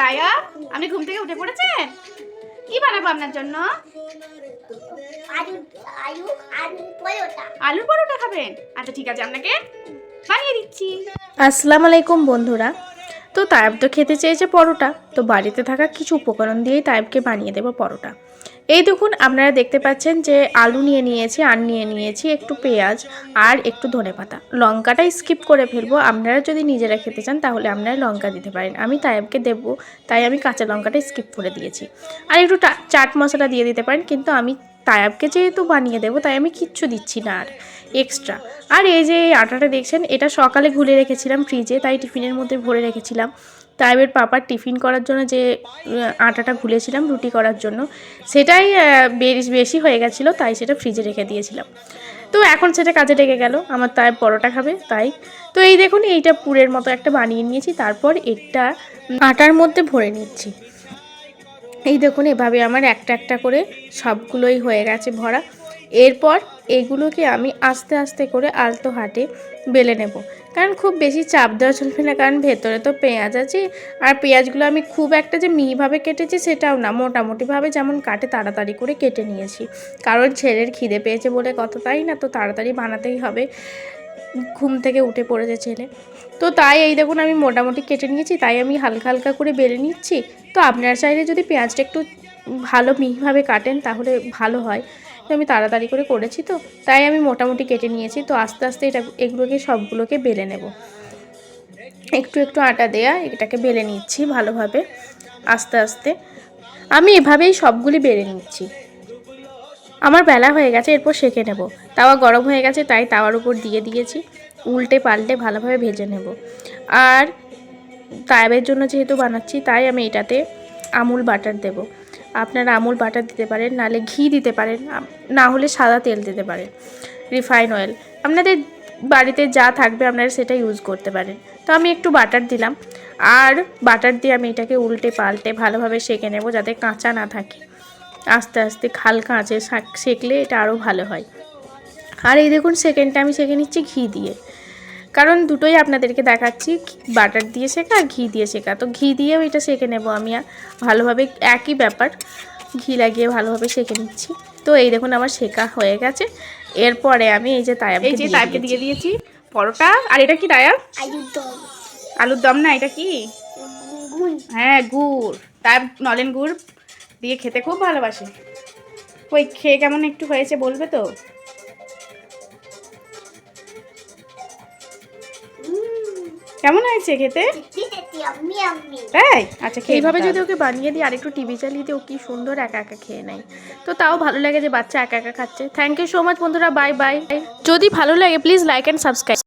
তাইয়া আপনি ঘুম থেকে উঠে পড়েছেন? কি বানাবো আপনার জন্য? আলু পরোটা খাবেন? আচ্ছা ঠিক আছে, আপনাকে বানিয়ে দিচ্ছি। আসসালামু আলাইকুম বন্ধুরা। তো তায়েব তো খেতে চেয়েছে পরোটা। তো বাড়িতে থাকা কিছু উপকরণ দিয়েই তায়েবকে বানিয়ে দেবো পরোটা। এই দেখুন, আপনারা দেখতে পাচ্ছেন যে আলু নিয়ে নিয়েছি আর নিয়ে নিয়েছি, একটু পেঁয়াজ আর একটু ধনেপাতা লঙ্কাটা স্কিপ করে ফেলব। আপনারা যদি নিজেরা খেতে চান, তাহলে আপনারা লঙ্কা দিতে পারেন। আমি তায়েবকে দেবো, তাই আমি কাঁচা লঙ্কাটা স্কিপ করে দিয়েছি। আর একটু চাট মশলা দিয়ে দিতে পারেন, কিন্তু আমি তায়াবকে যেহেতু বানিয়ে দেবো, তাই আমি কিচ্ছু দিচ্ছি না আর এক্সট্রা আর এই যে আটাটা দেখছেন, এটা সকালে ঘুলে রেখেছিলাম ফ্রিজে তাই টিফিনের মধ্যে ভরে রেখেছিলাম। তাইবের পাপার টিফিন করার জন্য যে আটাটা ঘুলেছিলাম রুটি করার জন্য, সেটাই বেশ- বেশি হয়ে গেছিল, তাই সেটা ফ্রিজে রেখে দিয়েছিলাম। তো এখন সেটা কাজে লেগে গেল, আমার তাই পরোটা খাবে, তাই। তো এই দেখুন, এইটা পুরের মতো একটা বানিয়ে নিয়েছি, তারপর এটা আটার মধ্যে ভরে নিচ্ছি। এই দেখুন, এভাবে আমার একটা একটা করে সবগুলোই হয়ে গেছে ভরা। এরপর এগুলোকে আমি আস্তে আস্তে করে আলতো হাটে বেলে নেব। কারণ খুব বেশি চাপ দেওয়া চলবে না, কারণ ভেতরে তো পেঁয়াজ আছে। আর পেঁয়াজগুলো আমি খুব একটা যে মিহিভাবে কেটেছি সেটাও না, মোটামুটিভাবে যেমন কাটে তাড়াতাড়ি করে কেটে নিয়েছি। কারণ ছেলের খিদে পেয়েছে বলে কথা, তাই না? তো তাড়াতাড়ি বানাতেই হবে। ঘুম থেকে উঠে পড়েছে ছেলে। তো তাই এই দেখুন আমি মোটামুটি কেটে নিয়েছি, তাই আমি হালকা হালকা করে বেলে নিচ্ছি। তো আপনার চাইলে যদি পেঁয়াজটা একটু ভালো মিহিভাবে কাটেন তাহলে ভালো হয়। তো আমি তাড়াতাড়ি করে করেছি তো, তাই আমি মোটামুটি কেটে নিয়েছি। তো আস্তে আস্তে এটা এগুলোকে সবগুলোকে বেলে নেব। একটু একটু আটা দেয়া, এটাকে বেলে নিচ্ছি ভালোভাবে, আস্তে আস্তে। আমি এভাবেই সবগুলি বেলে নিচ্ছি। আমার বেলা হয়ে গেছে, এরপর সেঁকে নেব। তাওয়া গরম হয়ে গেছে, তাই তাওয়ার উপর দিয়ে দিয়েছি। উল্টে পাল্টে ভালোভাবে ভেজে নেব। আর তায়েবের জন্য যেহেতু বানাচ্ছি, তাই আমি এটাতে আমুল বাটার দেব। আপনারা আমুল বাটার দিতে পারেন নাহলে ঘি দিতে পারেন না হলে সাদা তেল দিতে পারেন, রিফাইন অয়েল। আপনাদের বাড়িতে যা থাকবে আপনারা সেটা ইউজ করতে পারেন। তো আমি একটু বাটার দিলাম। আর বাটার দিয়ে আমি এটাকে উল্টে পাল্টে ভালোভাবে সেঁকে নেব যাতে কাঁচা না থাকে। আস্তে আস্তে হালকা আঁচে সেঁকলে এটা আরও ভালো হয়। আর এই দেখুন সেকেন্ডটা আমি সেঁকে নিচ্ছি ঘি দিয়ে। কারণ দুটোই আপনাদেরকে দেখাচ্ছি বাটার দিয়ে শেখা আর ঘি দিয়ে শেখা। তো ঘি দিয়েও এটা সেঁকে নেব আমি আর ভালোভাবে একই ব্যাপার ঘি লাগিয়ে ভালোভাবে সেঁকে নিচ্ছি। তো এই দেখুন আমার শেখা হয়ে গেছে। এরপরে আমি এই যে তায়াবকে এই যে দিয়েছি। দিয়ে দিয়েছি পরোটা। আর এটা কি তায়া আলু দম। আলুর দম না এটা কি? হ্যাঁ গুড়। তাই নলেন গুড় দিয়ে খেতে খুব ভালোবাসে। ওই খেয়ে কেমন একটু হয়েছে বলবে তো? কেমন হয়েছে খেতে? তাই আচ্ছা এইভাবে যদি ওকে বানিয়ে দিই আর একটু টিভি চালিয়ে দিই ও কি সুন্দর একা একা খেয়ে নেয়। তো তাও ভালো লাগে যে বাচ্চা একা একা খাচ্ছে। থ্যাংক ইউ সো মাচ বন্ধুরা। বাই বাই যদি ভালো লাগে প্লিজ লাইক অ্যান্ড সাবস্ক্রাইব